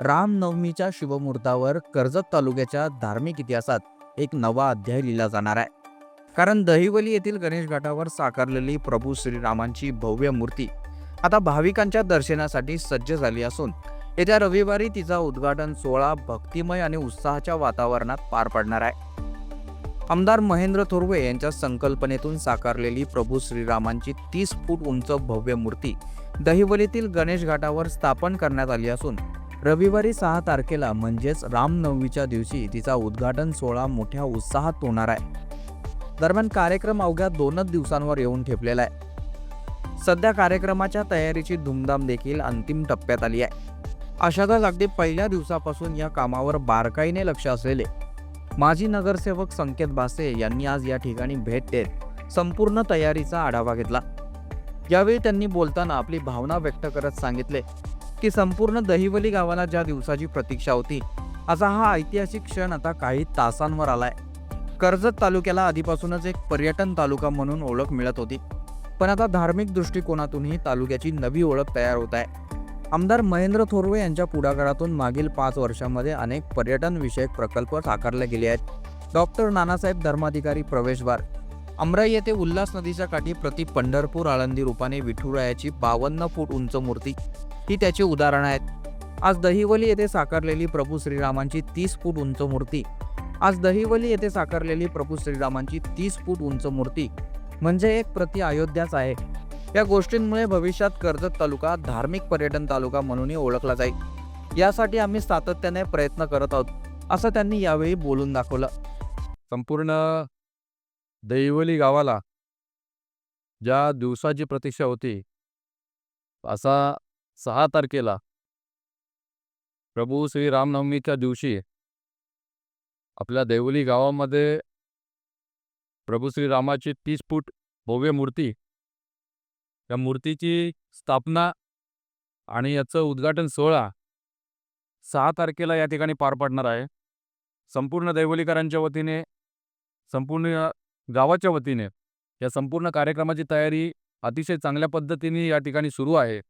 रामनवमीच्या शिवमुहूर्तावर कर्जत तालुक्याच्या धार्मिक इतिहासात एक नवा अध्याय लिहिला जाणार आहे. कारण दहिवली येथील गणेश घाटावर साकारलेली प्रभू श्रीरामांची भव्य मूर्ती आता भाविकांच्या दर्शनासाठी सज्ज झाली असून येत्या रविवारी तिचा उद्घाटन सोहळा भक्तिमय आणि उत्साहाच्या वातावरणात पार पडणार आहे. आमदार महेंद्र थोरवे यांच्या संकल्पनेतून साकारलेली प्रभू श्रीरामांची तीस फूट उंच भव्य मूर्ती दहिवलीतील गणेश घाटावर स्थापन करण्यात आली असून रविवारी सहा तारखेला म्हणजेच रामनवमीच्या दिवशी तिचा उद्घाटन सोहळा मोठ्या उत्साहात होणार आहे. दरम्यान कार्यक्रम अवघ्या दोनच दिवसांवर येऊन ठेपलेला आहे. सध्या कार्यक्रमाच्या तयारीची धूमधाम देखील अंतिम टप्प्यात आली आहे. अशातच अगदी पहिल्या दिवसापासून या कामावर बारकाईने लक्ष असलेले माजी नगरसेवक संकेत भासे यांनी आज या ठिकाणी भेट देत संपूर्ण तयारीचा आढावा घेतला. यावेळी त्यांनी बोलताना आपली भावना व्यक्त करत सांगितले. की संपूर्ण दहिवली गावाला ज्या दिवसाची प्रतीक्षा होती असा हा ऐतिहासिक क्षण आता काही तासांवर आलाय. कर्जत तालुक्याला आधीपासूनच एक पर्यटन तालुका म्हणून ओळख मिळत होती. पण आता धार्मिक दृष्टिकोनातूनही तालुक्याची नवी ओळख तयार होत आहे. आमदार महेंद्र थोरवे यांच्या पुढाकारातून मागील पाच वर्षांमध्ये अनेक पर्यटन विषयक प्रकल्प साकारले गेले आहेत. डॉक्टर नानासाहेब धर्माधिकारी प्रवेशद्वार अमराई येथे उल्हास नदीच्या काठी प्रति पंढरपूर आळंदी रूपाने विठुरायाची बावन्न फूट उंच मूर्ती. ही त्याची उदाहरणं आहेत. आज दहिवली येथे साकारलेली प्रभू श्रीरामांची तीस फूट उंच मूर्ती. आज दहिवली येथे साकारलेली प्रभू श्रीरामांची तीस फूट उंच मूर्ती म्हणजे एक प्रति अयोध्याच आहे. या गोष्टींमुळे भविष्यात कर्जत तालुका धार्मिक पर्यटन तालुका म्हणूनही ओळखला जाईल. यासाठी आम्ही सातत्याने प्रयत्न करत आहोत असं त्यांनी यावेळी बोलून दाखवलं. संपूर्ण दैवली गावाला. ज्या दिवसाची प्रतीक्षा होती. असा सहा तारखेला. प्रभू श्री रामनवमीच्या दिवशी आपल्या देवली गावामध्ये प्रभू श्रीरामाची तीस फूट भव्य मूर्ती या मूर्तीची स्थापना आणि याचं उद्घाटन सोहळा सहा तारखेला या ठिकाणी पार पडणार आहे. संपूर्ण दैवलीकरांच्या वतीने संपूर्ण गावाच्या वतीने. या संपूर्ण कार्यक्रमाची तयारी अतिशय चांगल्या पद्धतीने या ठिकाणी सुरू आहे.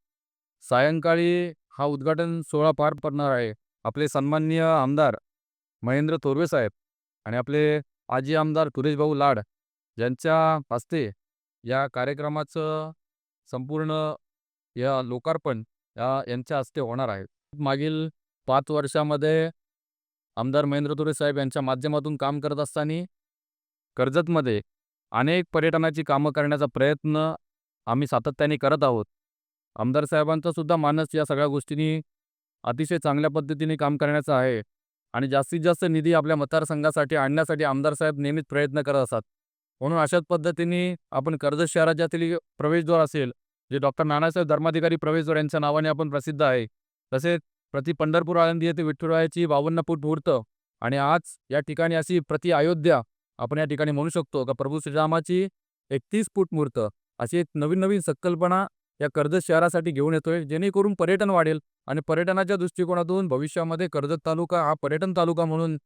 सायंकाळी हा उद्घाटन सोहळा पार पडणार आहे. आपले सन्माननीय आमदार महेंद्र थोरवे साहेब आणि आपले आजी आमदार सुरेशभाऊ लाड यांच्या हस्ते या कार्यक्रमाचं संपूर्ण या लोकार्पण या यांच्या हस्ते होणार आहे. मागील पाच वर्षामध्ये आमदार महेंद्र थोरे साहेब यांच्या माध्यमातून काम करत असताना कर्जतमध्ये अनेक पर्यटनाची कामं करण्याचा प्रयत्न आम्ही सातत्याने करत आहोत. आमदार साहेबांचासुद्धा मानस या सगळ्या गोष्टींनी अतिशय चांगल्या पद्धतीने काम करण्याचा आहे आणि जास्तीत जास्त निधी आपल्या मतदारसंघासाठी आणण्यासाठी आमदार साहेब नेहमीच प्रयत्न करत असतात. म्हणून अशाच पद्धतीने आपण कर्जत शहराच्यातील प्रवेशद्वार असेल जे डॉक्टर नानासाहेब धर्माधिकारी प्रवेशद्वार यांच्या नावाने आपण प्रसिद्ध आहे तसेच प्रति पंढरपूर आळंदी येथे विठ्ठुरायाची बावन्न फूट मुहूर्त आणि आज या ठिकाणी अशी प्रति अयोध्या आपण या ठिकाणी म्हणू शकतो का प्रभू श्रीरामाची एकतीस फूट मूर्त अशी एक नवीन नवीन संकल्पना या कर्जत शहरासाठी घेऊन येतोय जेणेकरून पर्यटन वाढेल आणि पर्यटनाच्या दृष्टिकोनातून भविष्यामध्ये कर्जत तालुका हा पर्यटन तालुका म्हणून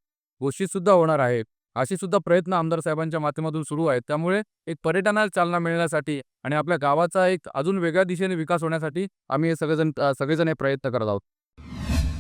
घोषितसुद्धा होणार आहे. असे सुद्धा प्रयत्न आमदार साहेबांच्या माध्यमातून सुरू आहेत. त्यामुळे एक पर्यटनाला चालना मिळण्यासाठी आणि आपल्या गावाचा एक अजून वेगळ्या दिशेने विकास होण्यासाठी आम्ही हे सगळेजण सगळेजण हे प्रयत्न करत आहोत.